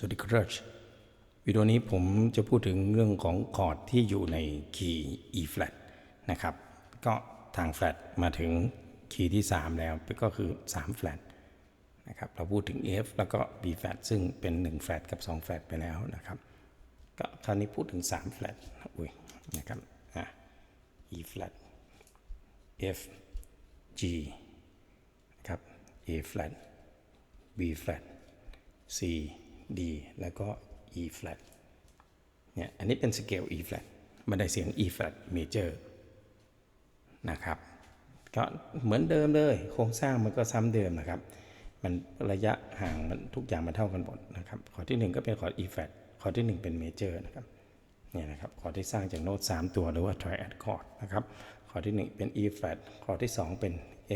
สวัสดีครับวิดีโอนี้ผมจะพูดถึงเรื่องของคอร์ดที่อยู่ในคีย์ E flat นะครับ ก็ทาง flat มาถึงคีย์ที่ 3 แล้วก็คือ3 flat นะครับเราพูดถึง F แล้วก็ B flat ซึ่งเป็น1 flat กับ2 flat ไปแล้วนะครับก็คราวนี้พูดถึง3 flat อุ้ยนะครับอะ E flat F G นะครับ A flat B flat C D แล้วก็ E flat เนี่ยอันนี้เป็นสเกล E flat บันไดเสียง E flat major นะครับก็เหมือนเดิมเลย โครงสร้างมันก็ซ้ำเดิมนะครับ มันระยะห่างมันทุกอย่างมันเท่ากันหมดนะครับคอร์ดที่ 1 ก็เป็นคอร์ด E flat คอร์ดที่ 1 เป็น major นะครับเนี่ยนะครับคอร์ดที่สร้างจากโน้ต 3 ตัวหรือว่า triad chord นะครับคอร์ดที่ 1 เป็น E flat คอร์ดที่ 2 เป็น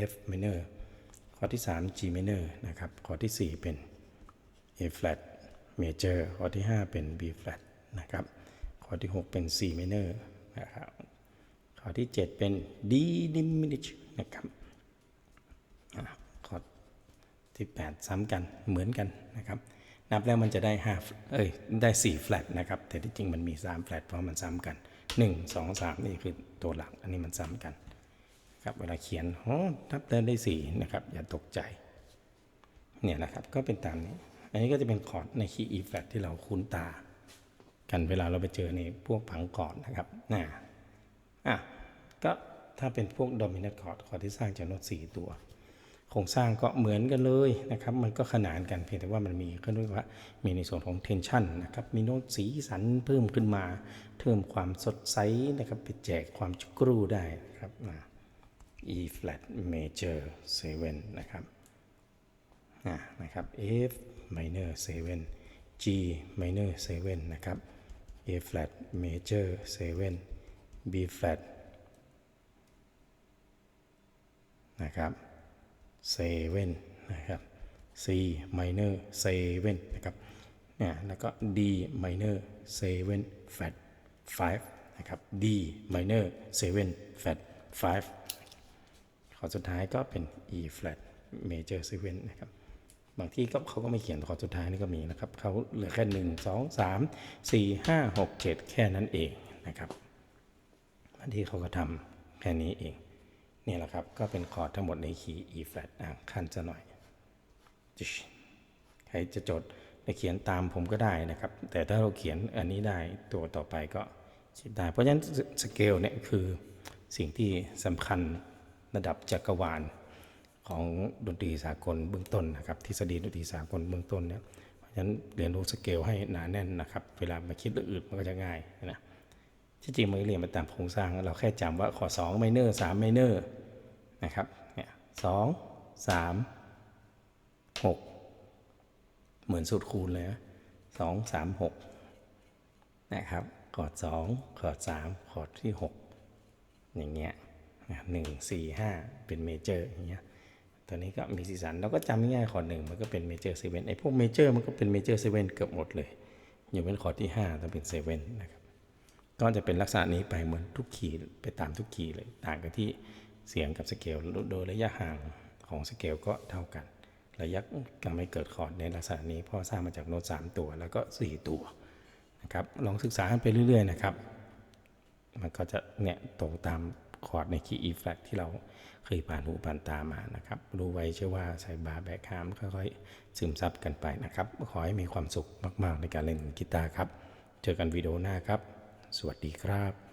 F minor คอร์ดที่ 3 G minor นะครับคอร์ดที่ 4 เป็น A flat major คอร์ดที่ 5 เป็น B flat นะครับคอร์ดที่ 6 เป็น C minor นะครับคอร์ดที่ 7 เป็น D diminished นะครับคอร์ดที่ 8 ซ้ำกันเหมือนกันนะครับนับแล้วมันจะได้5เอ้ยได้ 4 flat นะครับแต่ที่จริงมันมี 3 flat เพราะมันซ้ำกัน 1 2 3 นี่คือตัวหลักอันนี้มันซ้ำกันครับเวลาเขียนโอ๋อนับได้ 4 นะครับ อย่าตกใจเนี่ยนะครับก็เป็นตามนี้ อันนี้ก็จะเป็นคอร์ดในคีย์ E flat ที่เราคุ้นตา กันเวลาเราไปเจอในพวกผังคอร์ดนะครับนะอะก็ถ้าเป็นพวก dominant chord คอร์ดที่สร้างจากโน้ต4ตัวโครงสร้างก็เหมือนกันเลยนะครับ มันก็ขนานกันเพียงแต่ว่ามันมีก็เรียกว่า มีในส่วนของ tension นะครับ มีโน้ตสีสันเพิ่มขึ้นมาเพิ่มความสดใสนะครับไปแจกความจุกรูได้นะครับนะ E flat major 7นะครับอะนะครับ F minor 7 G minor 7 นะครับ A flat major 7 B flat นะครับ7นะครับ C minor 7นะครับเนี่ยแล้วก็ D minor 7 flat 5นะครับ D minor 7 flat 5คอสุดท้ายก็เป็น E flat major 7นะครับ บางที่ก็เขาก็ไม่เขียนคอสุดท้ายนี่ก็มีนะครับเขาเหลือแค่หนึ่งสองสามสี่ห้าหกเจ็ดแค่นั้นเองนะครับบางที่เขาก็ทำแค่นี้เองนี่แหละครับ ก็เป็นคอร์ดทั้งหมดในคีย์ E flat อะขั้นจะหน่อยใครจะจดจะเขียนตามผมก็ได้นะครับ แต่ถ้าเราเขียนอันนี้ได้ตัวต่อไปก็ชิดได้ เพราะฉะนั้นสเกลเนี่ยคือสิ่งที่สำคัญระดับจักรวาล ของดนตรีสากลเบื้องต้นนะครับทฤษฎีดนตรีสากลเบื้องต้นเนี่ยเพราะฉะนั้นเรียนรู้สเกลให้หนาแน่นนะครับ เวลามาคิดเรื่องอื่นมันก็จะง่ายนะที่จริงมันเรียนมาตามโครงสร้างเราแค่จำว่าขอ2ไมเนอร์3ไมเนอร์นะครับเนี่ยสองสามหกเหมือนสูตรคูณเลยนะสองสามหกนะครับคอร์ดสองคอร์ดสามคอร์ดที่หกอย่างเงี้ยหนึ่งสี่ห้าเป็นเมเจอร์อย่างเงี้ย ตัวนี้ก็มีสีสันเราก็จำง่ายๆคอร์ดหนึ่งมันก็เป็นเมเจอร์เซเว่นไอ้พวกเมเจอร์มันก็เป็นเมเจอร์เซเว่นเกือบหมดเลยอยกเว้นคอร์ดที่5ต้องเป็นเซเว่นนะครับก็จะเป็นลักษณะนี้ไปเหมือนทุกคีย์ไปตามทุกคีย์เลยต่างกันที่เสียงกับสเกลโดยระยะห่างของสเกลก็เท่ากัน ระยะก็ไม่เกิดคอร์ดในลักษณะนี้เพราะสร้างมาจากโน้ต3ตัวแล้วก็ 4 ตัวนะครับลองศึกษากันไปเรื่อยๆนะครับมันก็จะเนี่ยตรงตาม คอร์ดในคีย์อีแฟกที่เราเคยผ่านหูผ่านตามานะครับ รู้ไว้เชื่อว่าใส่บาแบกฮามค่อยๆซึมซับกันไปนะครับ ขอให้มีความสุขมากๆในการเล่นกีตาร์ครับ เจอกันวิดีโอหน้าครับ สวัสดีครับ